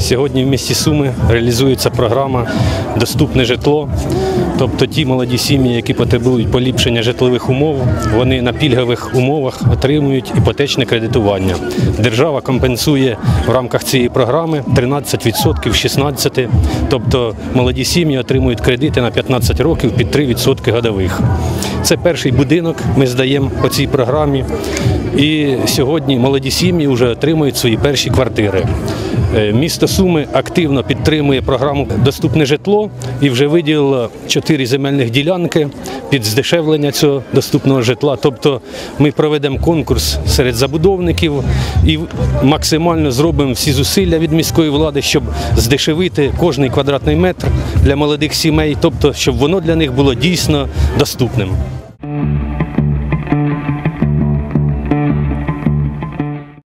Сьогодні в місті Суми реалізується програма Доступне житло. Тобто ті молоді сім'ї, які потребують поліпшення житлових умов, вони на пільгових умовах отримують іпотечне кредитування. Держава компенсує в рамках цієї програми 13% 16, тобто молоді сім'ї отримують кредити на 15 років під 3% годових. Це перший будинок ми здаємо по цій програмі. І сьогодні молоді сім'ї вже отримують свої перші квартири. Е, Місто Суми активно підтримує програму Доступне житло і вже виділило чотири земельних ділянки під здешевлення цього доступного житла. Тобто ми проведемо конкурс серед забудовників і максимально зробимо всі зусилля від міської влади, щоб здешевити кожний квадратний метр для молодих сімей, тобто щоб воно для них було дійсно доступним.